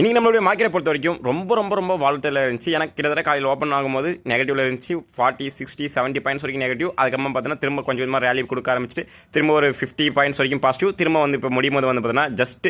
இன்றைக்கி நம்மளுடைய மார்க்கெட்டை பொறுத்த வரைக்கும் ரொம்ப ரொம்ப ரொம்ப வாலட்டில் இருந்துச்சு. எனக்கு கிட்டத்தட்ட காலையில் ஓப்பன் ஆகும்போது நெகட்டிவ்ல இருந்துச்சு. ஃபார்ட்டி சிக்ஸ்டி செவன்ட்டி பாயிண்ட்ஸ் வரைக்கும் நெகட்டிவ் அதுக்கப்புறம் பார்த்தீங்கன்னா திரும்ப கொஞ்சம் கொஞ்சமாக ரேலி கொடுக்க ஆரம்பிச்சிட்டு திரும்ப ஒரு ஃபிஃப்டி பாயிண்ட்ஸ் வரைக்கும் பாசிட்டிவ் திரும்ப வந்து இப்போ முடியும் போது வந்து பார்த்தீங்கன்னா ஜஸ்ட்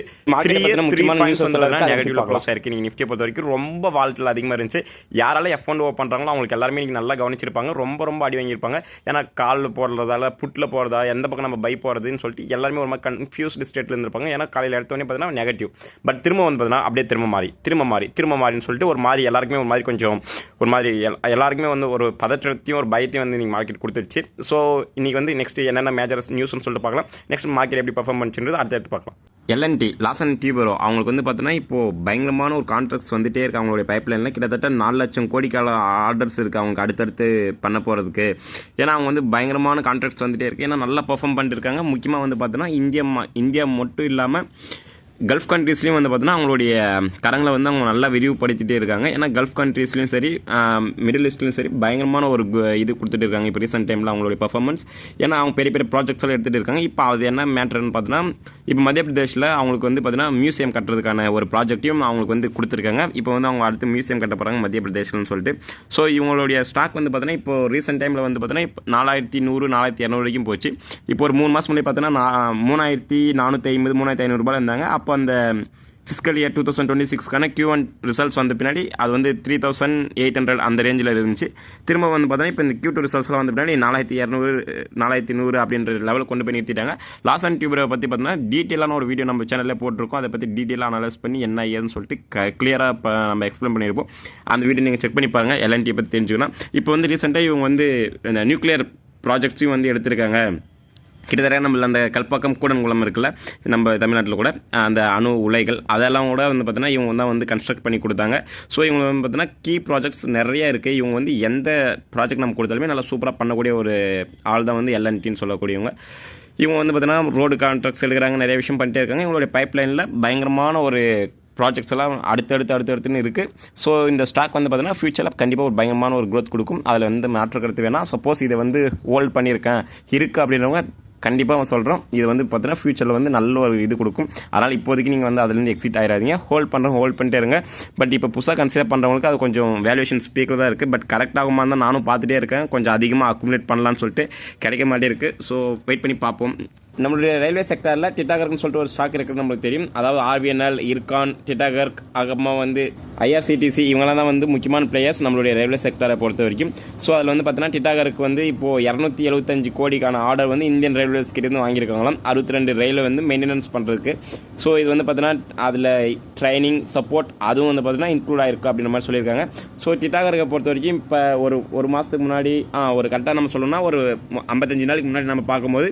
முக்கியமான news வந்து நெகட்டிவ் க்ளோஸ் ஆயிருக்கு. நீங்கள் நிஃப்டியை பொறுத்த வரைக்கும் ரொம்ப வாலட்டில் அதிகமாக இருந்துச்சு. யாரால எஃப் ஒன் ஓ பண்ணுறாங்களோ அவங்களுக்கு எல்லாருமே நீங்கள் நல்லா கவனிச்சிருப்பாங்க. ரொம்ப ரொம்ப அடி வாங்கியிருப்பாங்க. ஏன்னா காலில் போடுறதால புட்டில் போகிறதா எந்த பக்கம் நம்ம பை போகிறதுன்னு சொல்லிட்டு எல்லாருமே ஒரு மாதிரி கன்ஃபியூஸ்டு ஸ்டேட்டில் இருந்திருப்பாங்க. ஏன்னா காலையில் எடுத்தோடனே பார்த்தீங்கன்னா நெகட்டிவ் பட் திரும்ப வந்து பார்த்தீங்கன்னா அப்படியே திரும்ப மாறி திரும்ப மாறி திரும்ப மாறின்னு சொல்லிட்டு ஒரு மாதிரி எல்லாருக்குமே ஒரு மாதிரி கொஞ்சம் ஒரு மாதிரி எல்- எல்லாருக்குமே வந்து ஒரு பதற்றத்தையும் ஒரு பயத்தையும் வந்து நீங்கள் மார்க்கெட் கொடுத்துருச்சு. ஸோ இன்றைக்கி வந்து நெக்ஸ்ட் என்னென்ன மேஜர் நியூஸ்னு சொல்லிட்டு பார்க்கலாம். நெக்ஸ்ட் மார்க்கெட் எப்படி பர்ஃபார்ம் பண்ணுச்சுன்றது அடுத்து எடுத்து பார்க்கலாம் எல்என்டி லாஸ் அண்ட் டியூபரோ அவங்களுக்கு வந்து பார்த்தீங்கன்னா இப்போது பயங்கரமான ஒரு கான்ட்ராக்ட்ஸ் வந்துட்டே இருக்குது அவங்களுடைய பைப்லைனில் கிட்டத்தட்ட நாலு லட்சம் கோடிக்கால ஆர்டர்ஸ் இருக்குது அவங்க அடுத்தடுத்து பண்ண போகிறதுக்கு ஏன்னா அவங்க வந்து பயங்கரமான கான்ட்ராக்ட்ஸ் வந்துகிட்டே இருக்குது ஏன்னா நல்லா பர்ஃபார்ம் பண்ணிட்டு இருக்காங்க. முக்கியமாக வந்து பார்த்தோன்னா இந்தியா இந்தியா மட்டும் இல்லாமல் கல்ஃப் கண்ட்ரீஸ்லேயும் வந்து பார்த்தோன்னா அவங்களுடைய கரங்களை வந்து அவங்க நல்லா விரிவுபடுத்திகிட்டே இருக்காங்க. ஏன்னா கல்ஃப் கண்ட்ரீஸ்லையும் சரி மிடில் ஈஸ்ட்லையும் சரி பயங்கரமான ஒரு இது கொடுத்துட்டு இருக்காங்க. இப்போ ரீசெண்ட் டைமில் அவங்களுடைய பர்ஃபார்மன்ஸ் ஏன்னா அவங்க பெரிய பெரிய ப்ராஜெக்ட்ஸ் எல்லாம் எடுத்துகிட்டு இருக்காங்க. இப்போ அது என்ன மேட்டர்னு பார்த்தோன்னா இப்போ மத்திய பிரதேஷில் அவங்களுக்கு வந்து பார்த்தீங்கன்னா மியூசியம் கட்டுறதுக்கான ஒரு ப்ராஜெக்ட்டையும் அவங்களுக்கு வந்து கொடுத்துருக்காங்க. இப்போ வந்து அவங்க அடுத்து மியூசியம் கட்ட போகிறாங்க மத்திய பிரதேஷ்னு சொல்லிட்டு. ஸோ இவங்களுடைய ஸ்டாக் வந்து பார்த்தீங்கன்னா இப்போ ரீசெண்ட் டைமில் வந்து பார்த்தீங்கன்னா இப்போ நாலாயிரத்தி நூறு நாலாயிரத்தி இரநூறு வரைக்கும் போச்சு. இப்போ ஒரு மூணு மாதம் முன்னாடி பார்த்தீங்கன்னா மூணாயிரத்தி நானூற்றி ஐம்பது மூணாயிரத்தி ஐநூறுரூபா இருந்தாங்க. அப்போ அந்த fiscal year two thousand twenty சிக்ஸ்க்கான Q one results வந்த பின்னாடி அது வந்து த்ரீ தௌசண்ட் எயிட் ஹண்ட்ரட் அந்த ரேஞ்சில் இருந்துச்சு. திரும்ப வந்து பார்த்தோன்னா இப்போ இந்த கியூ டூ ரிசல்ட்ஸ்லாம் வந்த பின்னாடி நாலாயிரத்தி இரநூறு நாலாயிரத்தி நூறு அப்படின்ற லெவலில் கொண்டு போய் நிறுத்திட்டாங்க. லாஸ் அண்ட் டியூபரை பற்றி பார்த்தீங்கன்னா டீட்டெயிலான ஒரு வீடியோ நம்ம சேனலில் போட்டிருக்கோம். அதை பற்றி டீட்டெயிலாக அனலைஸ் பண்ணி என்ன ஏதுன்னு சொல்லிட்டு க கிளியராக இப்போ நம்ம எக்ஸ்பிளைன் பண்ணியிருப்போம். அந்த வீடியோ நீங்கள் செக் பண்ணி பாருங்கள் எல்என்டி பற்றி தெரிஞ்சுக்கணும். இப்போ வந்து ரீசெண்டாக இவங்க வந்து நியூக்ளியர் ப்ராஜெக்ட்ஸையும் வந்து எடுத்திருக்காங்க. கிட்டத்தட்ட நம்மள அந்த கல்பாக்கம் கூடன்குளம் இருக்குல்ல நம்ம தமிழ்நாட்டில் கூட அந்த அணு உலைகள் அதெல்லாம் கூட வந்து பார்த்தீங்கன்னா இவங்க தான் வந்து கன்ஸ்ட்ரக்ட் பண்ணி கொடுத்தாங்க. ஸோ இவங்க வந்து பார்த்தீங்கன்னா கீ ப்ராஜெக்ட்ஸ் நிறைய இருக்குது இவங்க வந்து எந்த ப்ராஜெக்ட் நம்ம கொடுத்தாலுமே நல்லா சூப்பராக பண்ணக்கூடிய ஒரு ஆள் தான் வந்து எல்என்டின்னு சொல்லக்கூடியவங்க. இவங்க வந்து பார்த்தீங்கன்னா ரோடு கான்ட்ராக்ட்ஸ் எடுக்கிறாங்க நிறைய விஷயம் பண்ணிட்டே இருக்காங்க. இவங்களுடைய பைப்லைனில் பயங்கரமான ஒரு ப்ராஜெக்ட்ஸ் எல்லாம் அடுத்தடுத்து அடுத்தடுத்துன்னு இருக்குது ஸோ இந்த ஸ்டாக் வந்து பார்த்தீங்கன்னா ஃபியூச்சரில் கண்டிப்பாக ஒரு பயங்கரமான ஒரு க்ரோத் கொடுக்கும். அதில் வந்து மாற்று கருத்து வேணாம். சப்போஸ் இதை வந்து ஹோல்ட் பண்ணியிருக்கேன். இருக்குது அப்படின்றவங்க கண்டிப்பாக அவன் சொல்கிறோம் இது வந்து பார்த்தீங்கன்னா ஃபியூச்சரில் வந்து நல்ல ஒரு இது கொடுக்கும். அதனால் இப்போதைக்கு நீங்கள் வந்து அதுலேருந்து எக்ஸிட் ஆயிடாதீங்க ஹோல்ட் பண்ணுறோம் ஹோல்ட் பண்ணிட்டே இருங்க. பட் இப்போ புதுசாக கன்சிடர் பண்ணுறவங்களுக்கு அது கொஞ்சம் வேல்யூஷன் ஸ்பீக்கர் தான் இருக்குது பட் கரெக்ட் ஆகுமா தான் நானும் பார்த்துட்டே இருக்கேன். கொஞ்சம் அதிகமாக அக்குமுலேட் பண்ணலான்னு சொல்லிட்டு கிடைக்க மாட்டே இருக்குது ஸோ வெயிட் பண்ணி பார்ப்போம். நம்மளுடைய ரயில்வே செக்டரில் டிட்டாகர்னு சொல்லிட்டு ஒரு ஸ்டாக் இருக்குது நம்மளுக்கு தெரியும். அதாவது ஆர்பிஎன்எல் இர்கான் டிட்டாகர் அப்புறமா வந்து ஐஆர்சிடிசி இவங்களாம் தான் வந்து முக்கியமான பிளேயர்ஸ் நம்மளுடைய ரயில்வே செக்டரை பொறுத்த வரைக்கும். ஸோ அதில் வந்து பார்த்தீங்கன்னா டிட்டாகருக்கு வந்து இப்போது இரநூத்தி எழுபத்தஞ்சு கோடிக்கான ஆர்டர் வந்து இந்தியன் ரயில்வேஸ் கிட்டேருந்து வாங்கியிருக்காங்களாம். அறுபத்தி ரெண்டு ரயிலை வந்து மெயின்டெனன்ஸ் பண்ணுறதுக்கு ஸோ இது வந்து பார்த்தீங்கன்னா அதில் ட்ரைனிங் சப்போர்ட் அதுவும் வந்து பார்த்தீங்கன்னா இன்க்ளூட் ஆகிருக்கு அப்படின்ற மாதிரி சொல்லியிருக்காங்க. ஸோ டிட்டாகரை பொறுத்த வரைக்கும் இப்போ ஒரு ஒரு மாதத்துக்கு முன்னாடி ஒரு கரெக்டாக நம்ம சொல்லணும்னா ஒரு ஐம்பத்தஞ்சு நாளைக்கு முன்னாடி நம்ம பார்க்கும்போது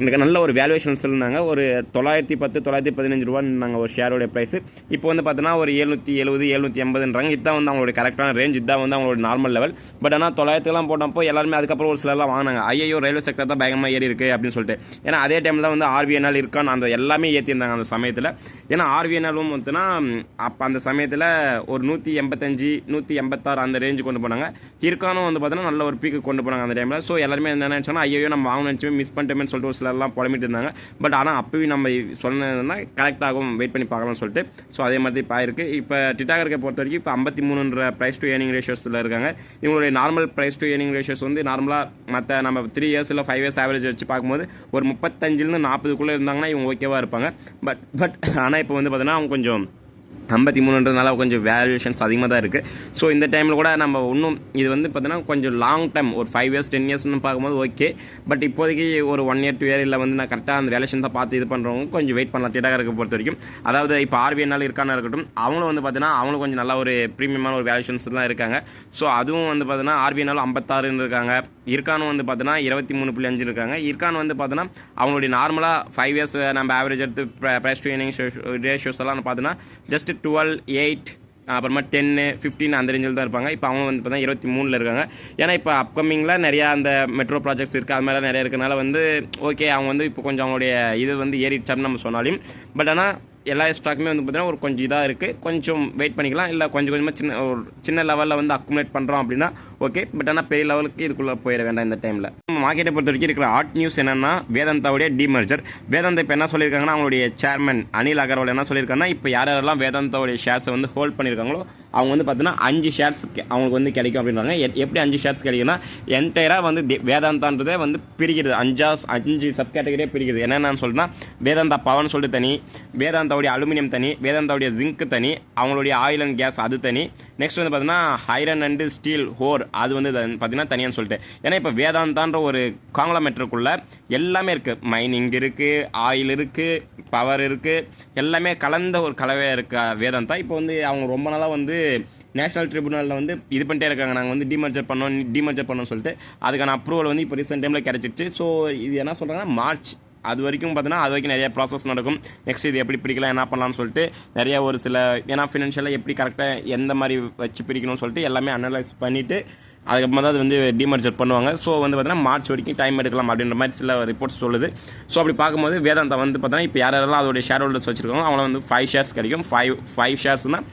எனக்கு நல்ல ஒரு வேல்யூவேஷன் இருந்தாங்க ஒரு தொள்ளாயிரத்தி பத்து தொள்ளாயிரத்தி பதினஞ்சு ரூபான்னு நாங்கள் ஒரு ஷேரோடைய ப்ரைஸ் இப்போ வந்து பார்த்தீங்கன்னா ஒரு எழுநூற்றி எழுபது எழுநூற்றி எண்பதுன்றாங்க. இதுதான் வந்து அவங்களுடைய கரெக்டான ரேஞ்ச் இதுதான் வந்து அவங்களோட நார்மல் லெவல் பட் ஆனால் தொள்ளாயிரத்துலாம் போட்டப்போ எல்லாருமே அதுக்கப்புறம் ஒரு சிலர்லாம் வாங்கினாங்க. ஐயோ ரயில்வே செக்டர் தான் பயங்கரமாக ஏறி இருக்குது அப்படின்னு சொல்லிட்டு. ஏன்னா அதே டைமில் வந்து ஆர்விஎன்எல் இருக்கான்னு அந்த எல்லாமே ஏற்றிருந்தாங்க அந்த சமயத்தில். ஏன்னா ஆர்விஎன்எலும் வந்துன்னா அப்போ அந்த சமயத்தில் ஒரு நூற்றி எண்பத்தஞ்சு நூற்றி எண்பத்தாறு அந்த ரேஞ்சு கொண்டு போனாங்க. இருக்கானும் வந்து பார்த்தீங்கன்னா நல்ல ஒரு பீக்கு கொண்டு போனாங்க அந்த டைமில் ஸோ எல்லாருமே என்ன நினச்சோன்னா ஐயோ நம்ம வாங்கணும் நினச்சுமே மிஸ் பண்ணிட்டோமேன்னு சொல்லிட்டு ஒரு சிலர்லாம் புலம்பிட்டு இருந்தாங்க. பட் ஆனால் அப்போயும் நம்ம சொன்னதுன்னா கரெக்ட் ஆகும் வெயிட் பண்ணி பார்க்கலாம்னு சொல்லிட்டு. ஸோ அதே மாதிரி இப்போ ஆயிருக்கு. இப்போ டிட்டாகர்க்கை பொறுத்த வரைக்கும் இப்போ ஐம்பத்தி மூணுன்ற ப்ரைஸ் டு ஏர்னிங் ரேஷியோஸில் இருக்காங்க. இவங்களுடைய normal price to earning ratios வந்து நார்மலாக மற்ற நம்ம த்ரீ இயர்ஸ் இல்லை ஃபைவ் இயர்ஸ் ஆவரேஜ் வச்சு பார்க்கும்போது ஒரு முப்பத்தஞ்சிலேருந்து நாற்பதுக்குள்ளே இருந்தாங்கன்னா இவங்க ஓகேவாக இருப்பாங்க. பட் பட் ஆனால் இப்போ வந்து பார்த்தீங்கன்னா அவங்க கொஞ்சம் ஐம்பத்தி மூணுன்றதுனால கொஞ்சம் வேல்யூஷன்ஸ் அதிகமாக தான் இருக்குது ஸோ இந்த டைமில் கூட நம்ம இன்னும் இது வந்து பார்த்தீங்கன்னா கொஞ்சம் லாங் டைம் ஒரு ஃபைவ் இயர்ஸ் டென் இயர்ஸ்னு பார்க்கும்போது ஓகே பட் இப்போதைக்கு ஒரு ஒன் இயர் டூ இயர் இல்லை வந்து நான் கரெக்டாக அந்த வேலேஷன் தான் பார்த்து இது பண்ணுறவங்க கொஞ்சம் வெயிட் பண்ணலாம் டேட்டாக பொறுத்த வரைக்கும். அதாவது இப்போ ஆர்பிஎன்னால் இருக்கான்னு இருக்கட்டும் அவங்களும் வந்து பார்த்தீங்கன்னா அவங்களும் கொஞ்சம் நல்ல ஒரு ப்ரீமியமான ஒரு வேல்யூஷன்ஸ் தான் இருக்காங்க. ஸோ அதுவும் வந்து பார்த்தீங்கன்னா ஆர்பிஎன்னால் ஐம்பத்தாறுன்னு இருக்காங்க. இருக்கானும் வந்து பார்த்தீங்கன்னா இருபத்தி மூணு புள்ளி அஞ்சு இருக்காங்க. இருக்கான் வந்து பார்த்தீங்கன்னா அவங்களுடைய நார்மலாக ஃபைவ் இயர்ஸ் நம்ம ஆவரேஜ் எடுத்து ப்ரைஸ் டு ஏர்னிங் ரேஷியோஸ் எல்லாம் பார்த்தீங்கன்னா ஜஸ்ட் டுவெல் எயிட் அப்புறமா டென்னு ஃபிஃப்டின் அந்த ரேஞ்சில் தான் இருப்பாங்க. இப்போ அவங்க வந்து பார்த்தா இருபத்தி மூணில் இருக்காங்க. ஏன்னா இப்போ அப்கமிங்கில் நிறையா அந்த மெட்ரோ ப்ராஜெக்ட்ஸ் இருக்குது அது மாதிரிலாம் நிறையா இருக்கனால வந்து ஓகே அவங்க வந்து இப்போ கொஞ்சம் அவங்களுடைய இது வந்து ஏறிடுச்சான்னு நம்ம சொன்னாலும். பட் ஆனால் எல்லா ஸ்டாக்குமே வந்து பார்த்திங்கன்னா ஒரு கொஞ்சம் இதாக இருக்குது கொஞ்சம் வெயிட் பண்ணிக்கலாம். இல்லை கொஞ்சம் கொஞ்சமாக சின்ன ஒரு சின்ன லெவலில் வந்து அக்குமுலேட் பண்ணுறோம் அப்படின்னா ஓகே பட் ஆனால் பெரிய லெவலுக்கு இதுக்குள்ளே போயிட வேண்டாம் இந்த டைமில் மார்க்கெட்டை பொறுத்த வரைக்கும் இருக்கிற ஹாட் நியூஸ் என்னென்னா வேதாந்தாவுடைய டிமர்ஜர் வேதாந்தா இப்போ என்ன சொல்லியிருக்காங்கன்னா அவங்களுடைய சேர்மன் அனில் அகர்வால் என்ன சொல்லியிருக்காங்கன்னா இப்போ யார் யாரெல்லாம் வேதாந்தாவுடைய ஷேர்ஸை வந்து ஹோல்ட் பண்ணியிருக்காங்களோ அவங்க வந்து பார்த்தீங்கன்னா அஞ்சு ஷேர்ஸ் அவங்களுக்கு வந்து கிடைக்கும் அப்படின்றாங்க. எ- எப்படி அஞ்சு ஷேர்ஸ் கிடைக்குன்னா என்டையராக வந்து வேதாந்தான்றதே வந்து பிரிக்கிறது. அஞ்சா அஞ்சு சப் கேட்டகரியே பிரிக்கிறது. என்னென்னு சொல்லிட்டுனா வேதாந்தா பவன் சொல்லிட்டு தனி வேதாந்தா வேதாந்தாவுடைய அலுமினியம் தனி வேதாந்தாவுடைய ஜிங்க் தனி அவங்களுடைய ஆயில் அண்ட் கேஸ் அது தனி. நெக்ஸ்ட் வந்து பார்த்தீங்கன்னா ஐரன் அண்டு ஸ்டீல் ஹோர் அது வந்து பார்த்தீங்கன்னா தனியான்னு சொல்லிட்டு. ஏன்னா இப்போ வேதாந்தான்ற ஒரு காங்கிளமெட்ருக்குள்ளே எல்லாமே இருக்குது மைனிங் இருக்குது ஆயில் இருக்குது பவர் இருக்குது எல்லாமே கலந்த ஒரு கலவையாக இருக்கா வேதாந்தா. இப்போ வந்து அவங்க ரொம்ப நாளாக வந்து நேஷனல் ட்ரிபுனலில் வந்து இது பண்ணிட்டே இருக்காங்க. நாங்கள் வந்து டிமர்ஜர் பண்ணோம் டிமர்ஜர் பண்ணோம்னு சொல்லிட்டு அதுக்கான அப்ரூவல் வந்து இப்போ ரீசெண்ட் டைமில் கிடச்சிருச்சு. ஸோ இது என்ன சொல்கிறாங்கன்னா மார்ச் அது வரைக்கும் பார்த்தீங்கன்னா அது வரைக்கும் நிறைய ப்ராசஸ் நடக்கும். நெக்ஸ்ட் இது எப்படி பிடிக்கலாம் என்ன பண்ணலாம்னு சொல்லிட்டு நிறைய ஒரு சில ஏன்னா ஃபினான்ஷியலாக எப்படி கரெக்டாக எந்த மாதிரி வச்சு பிரிக்கணும்னு சொல்லிட்டு எல்லாமே அனலைஸ் பண்ணிவிட்டு அதுக்கப்புறமா தான் அது வந்து டிமர்ஜர் பண்ணுவாங்க. ஸோ வந்து பார்த்தீங்கன்னா மார்ச் வரைக்கும் டைம் எடுக்கலாம் அப்படின்ற மாதிரி சில ரிப்போர்ட்ஸ் சொல்லுது. ஸோ அப்படி பார்க்கும்போது வேதாந்தா வந்து பார்த்தீங்கன்னா இப்போ யாரெல்லாம் அதோடைய ஷேர் ஹோல்டர்ஸ் வச்சிருக்காங்க அவங்கள வந்து ஃபைவ் ஷேர்ஸ் கிடைக்கும். ஃபைவ் ஃபைவ் ஷேர்ஸ்னால்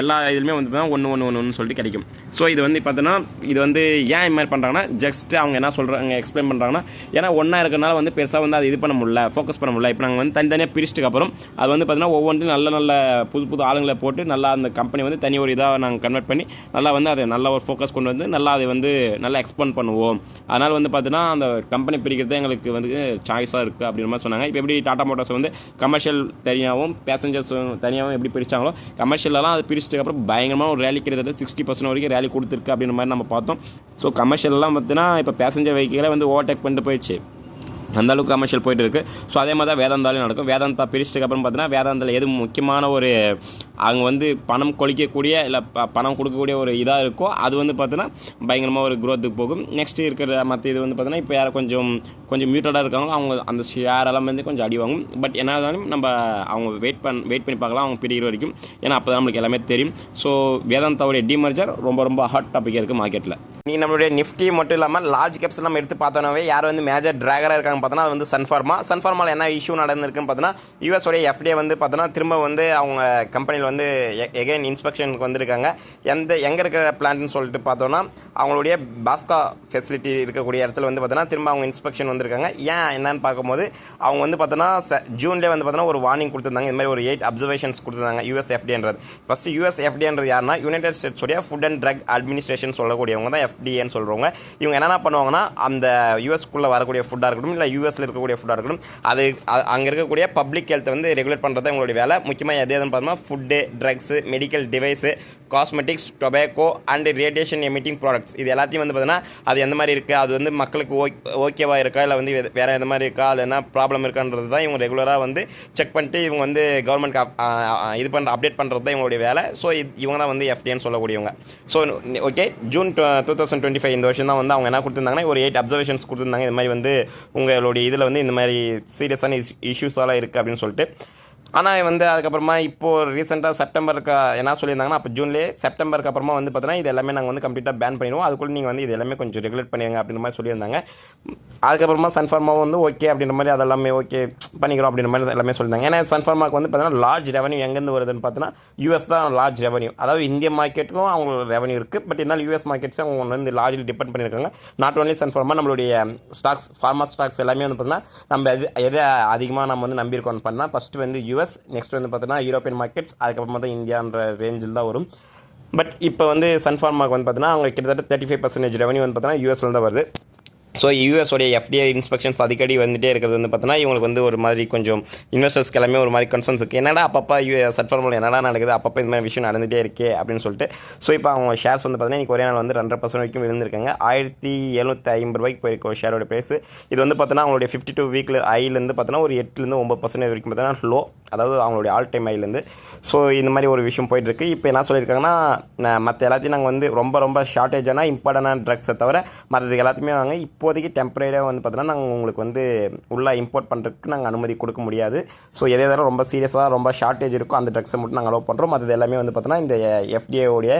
எல்லா இதுலையுமே வந்து பார்த்தீங்கன்னா ஒன்று ஒன்று ஒன்று ஒன்று சொல்லிட்டு கிடைக்கும். ஸோ இது வந்து பார்த்தீங்கன்னா இது வந்து ஏன் இது மாதிரி பண்ணுறாங்கன்னா ஜஸ்ட் அவங்க என்ன சொல்கிறாங்க எக்ஸ்பிளைன் பண்ணுறாங்கன்னா ஏன்னா ஒன்றா இருக்கிறனால வந்து பெருசாக வந்து அது இது பண்ண முடியல ஃபோக்கஸ் பண்ண முடியல. இப்போ நாங்கள் வந்து தனித்தனியாக பிரிச்சுட்டுக்கு அப்புறம் அது வந்து பார்த்தீங்கன்னா ஒவ்வொன்றும் நல்ல நல்ல புது புது ஆளுங்களை போட்டு நல்லா அந்த கம்பெனி வந்து தனி ஒரு இதாக நாங்கள் கன்வெர்ட் பண்ணி நல்லா வந்து அதை நல்ல ஒரு ஃபோக்கஸ் கொண்டு வந்து நல்லா அதை வந்து நல்லா எக்ஸ்பெண்ட் பண்ணுவோம். அதனால் வந்து பார்த்தீங்கன்னா அந்த கம்பெனி பிரிக்கிறது எங்களுக்கு வந்து சாய்ஸாக இருக்குது அப்படின்ற மாதிரி சொன்னாங்க. இப்போ எப்படி டாடா மோட்டார்ஸ் வந்து கமர்ஷியல் தனியாகவும் பேசஞ்சர்ஸ் தனியாகவும் எப்படி பிரித்தாங்களோ கமர்ஷியலெலாம் அது பிரி பிரிச்சதுக்கு அப்புறம் பயங்கரமாக ஒரு ரேலி கிட்டத்தட்ட சிக்ஸ்டி பர்சன்ட் வரைக்கும் ரேலி கொடுத்துருக்கு அப்படின்ற மாதிரி நம்ம பார்த்தோம். ஸோ கமர்ஷியல்லாம் பார்த்தீங்கன்னா இப்போ பேசஞ்சர் வெஹிக்கிளை வந்து ஓவர்டேக் பண்ணிட்டு போயிடுச்சு. அந்த அளவுக்கு கமர்ஷியல் போயிட்டு இருக்குது ஸோ அதே மாதிரி தான் வேதாந்தாலையும் நடக்கும். வேதாந்தா பிரிச்சதுக்கு அப்புறம் பார்த்தீங்கன்னா வேதாந்தாவில் எது முக்கியமான ஒரு அவங்க வந்து பணம் கொளிக்கக்கூடிய இல்லை ப பணம் கொடுக்கக்கூடிய ஒரு இதாக இருக்கோ அது வந்து பார்த்தீங்கன்னா பயங்கரமாக ஒரு க்ரோத்துக்கு போகும். நெக்ஸ்ட் இருக்கிற மற்ற இது வந்து பார்த்தீங்கன்னா இப்போ யார் கொஞ்சம் கொஞ்சம் மியூட்டடாக இருக்காங்களோ அவங்க அந்த ஷேர் எல்லாம் வந்து கொஞ்சம் அடி வாங்கும். பட் என்ன இருந்தாலும் நம்ம அவங்க வெயிட் பண்ண வெயிட் பண்ணி பார்க்கலாம். அவங்க பிரிக்கிற வரைக்கும். ஏன்னா அப்போ தான் நம்மளுக்கு எல்லாமே தெரியும். ஸோ வேதாந்தாவுடைய டிமர்ஜர் ரொம்ப ரொம்ப ஹாட் டாப்பிக்காக இருக்குது மார்க்கெட்டில் நீ நம்மளுடைய நிஃப்டி மட்டும் இல்லாமல் லார்ஜ் கேப்ஸ் எல்லாம் எடுத்து பார்த்தோன்னாவே யார் வந்து மேஜர் ட்ராகராக இருக்காங்க பார்த்தோன்னா அது வந்து சன்ஃபார்மா சன்ஃபார்மாவில் என்ன இஷ்யூ நடந்திருக்குன்னு பார்த்தோன்னா யூஎஸோடைய எஃப்டிஏ வந்து பார்த்தோன்னா திரும்ப வந்து அவங்க கம்பெனியில் வந்து எகைன் இன்ஸ்பெக்ஷனுக்கு வந்திருக்காங்க. எந்த எங்கே இருக்கிற பிளான்ட்னு சொல்லிட்டு பார்த்தோன்னா அவங்களுடைய பாஸ்கா ஃபெசிலிட்டி இருக்கக்கூடிய இடத்துல வந்து பார்த்தோன்னா திரும்ப அவங்க இன்ஸ்பெக்ஷன் வந்திருக்காங்க. ஏன் என்னன்னு பார்க்கும்போது அவங்க வந்து பார்த்தோன்னா ஜூன்லேயே வந்து பார்த்தோன்னா ஒரு வார்னிங் கொடுத்துருந்தாங்க. இந்த மாதிரி ஒரு எயிட் அப்சர்வேஷன்ஸ் கொடுத்துருந்தாங்க யூஎஸ் எஃப்டின்றது ஃபஸ்ட்டு யூஎஸ் எஃப்டின்றது யாருன்னா யுனைடெட் ஸ்டேட்ஸுடைய ஃபுட் அண்ட் ட்ரக் அட்மினிஸ்ட்ரேஷன் சொல்லக்கூடியவங்க தான் எஃப்டிஏன்னு சொல்கிறவங்க இவங்க என்னென்ன பண்ணுவாங்கன்னா அந்த யூஎஸ்க்குள்ளே வரக்கூடிய ஃபுட்டாக இருக்கட்டும் இல்லை யூஎஸில் இருக்கக்கூடிய ஃபுட்டாக இருக்கட்டும் அது அங்கே இருக்கக்கூடிய பப்ளிக் ஹெல்த்தை வந்து ரெகுலேட் பண்ணுறது அவங்களுடைய வேலை. முக்கியமாக எது எதுன்னு பார்த்தோம்னா food drugs medical device cosmetics tobacco and radiation emitting products இது எல்லாத்தையும் வந்து பார்த்தீங்கன்னா அது எந்த மாதிரி இருக்குது அது வந்து மக்களுக்கு ஓக் ஓகேவாக இருக்கா இல்லை வந்து வேறு எந்த மாதிரி இருக்கா அது என்ன ப்ராப்ளம் இருக்கான்றது தான் இவங்க ரெகுலராக வந்து செக் பண்ணிட்டு இவங்க வந்து கவர்மெண்ட் இது பண்ணுற அப்டேட் பண்ணுறது தான் இவங்களுடைய வேலை. ஸோ இவங்க தான் வந்து எஃப்டின்னு சொல்லக்கூடியவங்க. So okay June two thousand twenty five இந்த வருஷம் தான் வந்து அவங்க என்ன கொடுத்துருந்தாங்கன்னா ஒரு எயிட் அப்சர்வேஷன்ஸ் கொடுத்துருந்தாங்க. இந்த மாதிரி வந்து உங்களுடைய இதில் வந்து இந்த மாதிரி சீரியஸான இஷ்யூஸாலாம் இருக்குது அப்படின்னு சொல்லிட்டு. ஆனால் வந்து அதுக்கப்புறமா இப்போது ரீசெண்டாக செப்டம்பருக்கு என்ன சொல்லியிருந்தாங்கன்னா அப்போ ஜூன்லேயே செப்டம்பருக்கு அப்புறமா வந்து பார்த்தீங்கன்னா இது எல்லாமே நாங்கள் வந்து கம்ப்ளீட்டாக பேன் பண்ணிடுவோம். அதுக்குள்ளே நீங்கள் வந்து இது எல்லாமே கொஞ்சம் ரெகுலேட் பண்ணிடுங்க அப்படின்ற மாதிரி சொல்லியிருந்தாங்க. அதுக்கப்புறமா சன்ஃபார்மாவும் வந்து ஓகே அப்படின்ற மாதிரி அதெல்லாமே ஓகே பண்ணிக்கிறோம் அப்படின்ற மாதிரி எல்லாமே சொல்லியிருந்தாங்க. ஏன்னா சன்ஃபார்மாக்கு வந்து பார்த்தீங்கன்னா லார்ஜ் ரெவன்யூ எங்கேருந்து வருதுன்னு பார்த்தீங்கன்னா யூஎஸ் தான் லார்ஜ் ரெவன்யூ அதாவது இந்திய மார்க்கெட்டுக்கும் அவங்களோட ரெவன்யூ இருக்குது பட் இருந்தாலும் யூஎஸ் மார்க்கெட்ஸும் அவங்க வந்து லார்ஜ்லி டிபெண்ட் பண்ணியிருக்காங்க நாட் ஓன்லி சன்ஃபார்மா நம்மளுடைய ஸ்டாக்ஸ் ஃபார்மா ஸ்டாக்ஸ் எல்லாமே வந்து பார்த்தீங்கன்னா நம்ம எது எதை அதிகமாக நம்ம வந்து நம்பியிருக்கோம்னு பண்ணால் ஃபஸ்ட்டு வந்து யூ யூஎஸ் நெக்ஸ்ட் வந்து பார்த்தோன்னா யூரோப்பியன் மார்க்கெட்ஸ் அதுக்கப்புறமா தான் இந்தியான்ற ரேஞ்சில் தான் வரும். பட் இப்போ வந்து சன்ஃபார்மாக்கு வந்து பார்த்தீங்கன்னா அவங்க கிட்டத்தட்ட தேர்ட்டி ஃபைவ் பர்சன்டேஜ் ரெவன்யூ வந்து பார்த்தீங்கன்னா யூஎஸ்ல தான் வருது. ஸோ யூஎஸோடைய எஃப்டிஐ இன்ஸ்பெக்ஷன்ஸ் அடிக்கடி வந்துட்டே இருக்கிறது வந்து பார்த்தோன்னா இவங்களுக்கு வந்து ஒரு மாதிரி கொஞ்சம் இன்வெஸ்டர்ஸ்க்கு எல்லாமே ஒரு மாதிரி கன்சர்ன்ஸ் இருக்குது என்னடா அப்பப்போ யூஎஸ் சட்ஃபார்மல் என்னடா நடக்குது அப்பப்போ இந்த மாதிரி விஷயம் நடந்துகிட்டே இருக்கே அப்படின்னு சொல்லிட்டு. ஸோ இப்போ அவங்க ஷேர்ஸ் வந்து பார்த்தீங்கன்னா இன்றைக்கி ஒரே நாள் வந்து ரெண்டரை பர்சன்ட் வரைக்கும் விழுந்திருக்காங்க. ஆயிரத்தி எழுநூற்றி ஐம்பது ரூபாய்க்கு போயிருக்க ஒரு ஷேரோட ப்ரைஸ் இது வந்து பார்த்தோன்னா அவங்களுடைய ஃபிஃப்டி டூ வீக்கில் ஐலேருந்து பார்த்தோன்னா ஒரு எட்டுலேருந்து ஒம்பது பர்சன்டேஜ் வரைக்கும் பார்த்தீங்கன்னா லோ அதாவது அவங்களுடைய ஆல் டைம் ஐலேருந்து ஸோ இந்த மாதிரி ஒரு விஷயம் போயிட்டுருக்கு இப்போ என்ன சொல்லியிருக்காங்கன்னா மற்ற எல்லாத்தையும் நாங்கள் வந்து ரொம்ப ரொம்ப ஷார்ட்டேஜான இம்பார்ட்டண்டான ட்ரக்ஸை தவிர மற்றது எல்லாத்தையுமே வாங்க. இப்போ இப்போதைக்கு டெம்பரரியாக வந்து பார்த்தீங்கன்னா நாங்கள் உங்களுக்கு வந்து உள்ளே இம்போர்ட் பண்ணுறதுக்கு நாங்கள் அனுமதி கொடுக்க முடியாது. ஸோ எதே எதெல்லாம் ரொம்ப சீரியஸாக ரொம்ப ஷார்ட்டேஜ் இருக்கோ அந்த ட்ரக்ஸை மட்டும் நாங்கள் அலோவ் பண்ணுறோம் அது எல்லாமே வந்து பார்த்தீங்கன்னா இந்த எஃப்டிஏவுடைய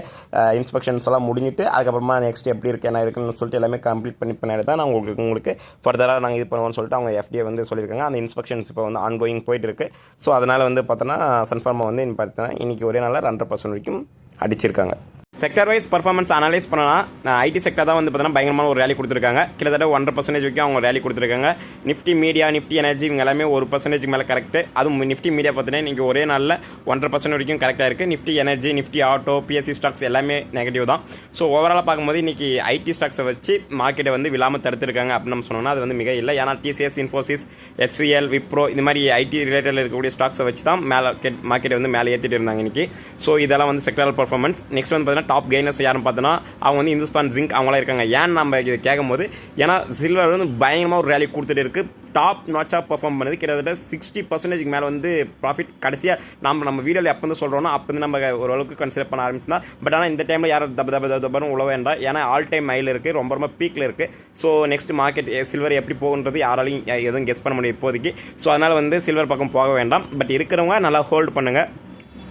இன்ஸ்பெக்ஷன்ஸ் எல்லாம் முடிஞ்சிட்டு அதுக்கப்புறமா நெக்ஸ்ட் எப்படி இருக்குது என்ன இருக்குன்னு சொல்லிட்டு எல்லாமே கம்ப்ளீட் பண்ணி பண்ணி தான் நாங்கள் உங்களுக்கு உங்களுக்கு ஃபர்தராக நாங்கள் இது பண்ணுவோம்னு சொல்லிட்டு அவங்க எஃப்டிஏ வந்து சொல்லியிருக்காங்க. அந்த இன்ஸ்பெக்ஷன்ஸ் இப்போ வந்து ஆன்கோயிங் போயிட்டு இருக்குது ஸோ அதனால் வந்து பார்த்தோன்னா சன்ஃபார்மா வந்து பார்த்தீங்கன்னா இன்றைக்கி ஒரே நாளில் ரெண்டரை பர்சன்ட் வரைக்கும் அடிச்சிருக்காங்க. செக்டர் வைஸ் பர்ஃபார்மன்ஸ் அனலைஸ் பண்ணலாம் ஐடி செக்டர் தான் வந்து பார்த்தீங்கன்னா பயங்கரமான ஒரு ரேலி கொடுத்துருக்காங்க. கிட்டத்தட்ட ஒன்றரை பர்சன்டேஜ் வரைக்கும் அவங்க ரேலி கொடுத்துருக்காங்க. நிஃப்டி மீடியா நிஃப்டி எனர்ஜி இவங்க எல்லாமே ஒரு பர்சன்டேஜ் மேலே கரெக்ட் அதுவும் நிஃப்டி மீடியா பார்த்தீங்கன்னா இன்றைக்கி ஒரே நாளில் ஒன்றரை பர்சன்ட் வரைக்கும் கரெக்டாக இருக்குது Nifty energy Nifty auto PSC stocks எல்லாமே நெகட்டிவ் தான். ஸோ ஓவராலாக பார்க்கும்போது இன்றைக்கி ஐடி ஸ்டாக்ஸை வச்சு மார்க்கெட்டை வந்து விழாமல் தடுத்துருக்காங்க அப்படின்னு நம்ம சொன்னோம்னா அது வந்து மிக இல்லை. ஏன்னா டிசிஎஸ் இன்ஃபோசிஸ் ஹெச்சிஎல் விப்ரோ இந்த மாதிரி ஐடி ரிலேட்டடில் இருக்கக்கூடிய ஸ்டாக்ஸை வச்சு தான் மேலே மார்க்கெட்டை வந்து மேலே ஏற்றிட்டு இருந்தாங்க இன்றைக்கி ஸோ இதெல்லாம் வந்து செக்டரல் பர்ஃபார்மன்ஸ் நெக்ஸ்ட் வந்து பார்த்தீங்கன்னா டாப் கெய்னர்ஸ் யாருன்னு பார்த்தோன்னா அவங்க வந்து இந்துஸ்தான் ஜிங்க் அவங்களாம் இருக்காங்க. ஏன் நம்ம இது கேட்கும்போது ஏன்னா சில்வர் வந்து பயங்கரமாக ஒரு ரேலி கொடுத்துட்டு இருக்குது டாப் நாச்சாக பர்ஃபார்ம் பண்ணுது கிட்டத்தட்ட சிக்ஸ்டி பர்சன்டேஜ்க்கு மேலே வந்து ப்ராஃபிட் கடைசியாக நம்ம நம்ம வீடியோவில் எப்போ வந்து சொல்கிறோன்னா அப்போ வந்து நம்ம ஓரளவுக்கு கன்சிடர் பண்ண ஆரம்பிச்சுனா பட் ஆனால் இந்த டைமில் யாரும் தப்பு தப்பு தப்பு தப்புன்னு உழவ வேண்டாம். ஏன்னா ஆல் டைம் மைல் இருக்குது ரொம்ப ரொம்ப பீக்கில் இருக்குது ஸோ நெக்ஸ்ட் மார்க்கெட் சில்வர் எப்படி போகுன்றது யாராலையும் eh, எதுவும் கெஸ் பண்ண முடியும் இப்போதைக்கு. ஸோ அதனால் வந்து சில்வர் பக்கம் போக வேண்டாம். பட் இருக்கிறவங்க நல்லா ஹோல்டு பண்ணுங்கள்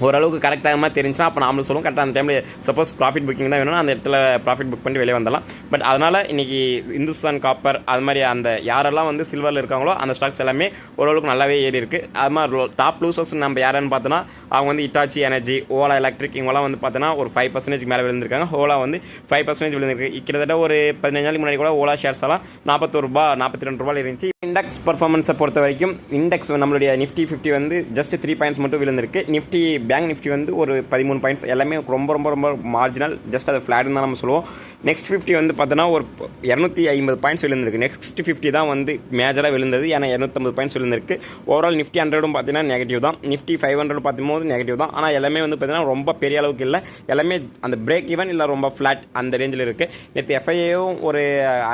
ஓரளவுக்கு கரெக்டாக தெரிஞ்சுன்னா அப்போ நாமளும் சொல்லுவோம். கரெக்டாக அந்த டைமில் சப்போஸ் ப்ராஃபிட் புக்கிங் தான் வேணும்னா அந்த இடத்துல ப்ராஃபிட் புக் பண்ணி வெளியே வந்துடலாம். பட் அதனால் இன்றைக்கி இந்துஸ்தான் காப்பர் அது மாதிரி அந்த யாரெல்லாம் வந்து சில்வரில் இருக்காங்களோ அந்த ஸ்டாக்ஸ் எல்லாமே ஓரளவுக்கு நல்லாவே ஏறி இருக்குது அது மாதிரி டாப் லூசர்ஸ் நம்ம யாருன்னு பார்த்தோன்னா அவங்க வந்து இட்டாச்சி எனர்ஜி ஓலா எலக்ட்ரிக் இவங்களாம் வந்து பார்த்தோன்னா ஒரு ஃபைவ் பர்சன்டேஜ் மேலே விழுந்திருக்காங்க. ஓலா வந்து ஃபைவ் பர்சன்டேஜ் விழுந்திருக்கு. கிட்டத்தட்ட ஒரு பதினஞ்சு நாளைக்கு முன்னாடி கூட ஓலா ஷேர்ஸ் எல்லாம் நாற்பத்தொரு ரூபா நாற்பத்தி ரெண்டு ரூபாயில் இருந்துச்சு. இண்டெக்ஸ் பர்ஃபார்மன்ஸை பொறுத்த வரைக்கும் இண்டெக்ஸ் நம்மளுடைய நிஃப்டி ஃபிஃப்டி வந்து ஜஸ்ட் த்ரீ பாயிண்ட்ஸ் மட்டும் விழுந்திருக்கு. நிஃப்டி பேங்க் நிஃப்டி வந்து ஒரு பதிமூணு பாயிண்ட்ஸ் எல்லாமே ரொம்ப ரொம்ப ரொம்ப மார்ஜினல் ஜஸ்ட் அது ஃப்ளாட்னு தான் நம்ம சொல்லுவோம். நெக்ஸ்ட் ஃபிஃப்டி வந்து பார்த்தோன்னா ஒரு இரநூத்தி ஐம்பது பாயிண்ட்ஸ் விழுந்திருக்கு. நெக்ஸ்ட் ஃபிஃப்டி தான் வந்து மேஜராக விழுந்தது. ஏன்னா இரநூத்தம்பது பாயிண்ட்ஸ் விழுந்திருக்கு. ஓவரால் நிஃப்டி ஹண்ட்ரடும் பார்த்தீங்கன்னா நெகட்டிவ் தான். நிஃப்டி ஃபைவ் ஹண்ட்ரட் பார்த்தும்போது நெகட்டிவ் தான். ஆனால் எல்லாமே வந்து பார்த்தீங்கன்னா ரொம்ப பெரிய அளவுக்கு இல்லை. எல்லாமே அந்த பிரேக் ஈவன் இல்லை ரொம்ப ஃப்ளாட் அந்த ரேஞ்சில் இருக்குது நேற்று எஃப்ஐஏவும் ஒரு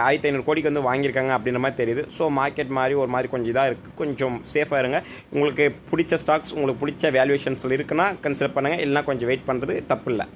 ஆயிரத்தி ஐநூறு கோடிக்கு வந்து வாங்கியிருக்காங்க அப்படின்ற மாதிரி தெரியுது. ஸோ மார்க்கெட் மாதிரி ஒரு மாதிரி கொஞ்சம் இதாக இருக்குது கொஞ்சம் சேஃபாக இருங்க. உங்களுக்கு பிடிச்ச ஸ்டாக்ஸ் உங்களுக்கு பிடிச்ச வேல்யூவேஷன்ஸில் இருக்குன்னா கன்சிடர் பண்ணுங்கள் இல்லைனா கொஞ்சம் வெயிட் பண்ணுறது தப்பு இல்லை.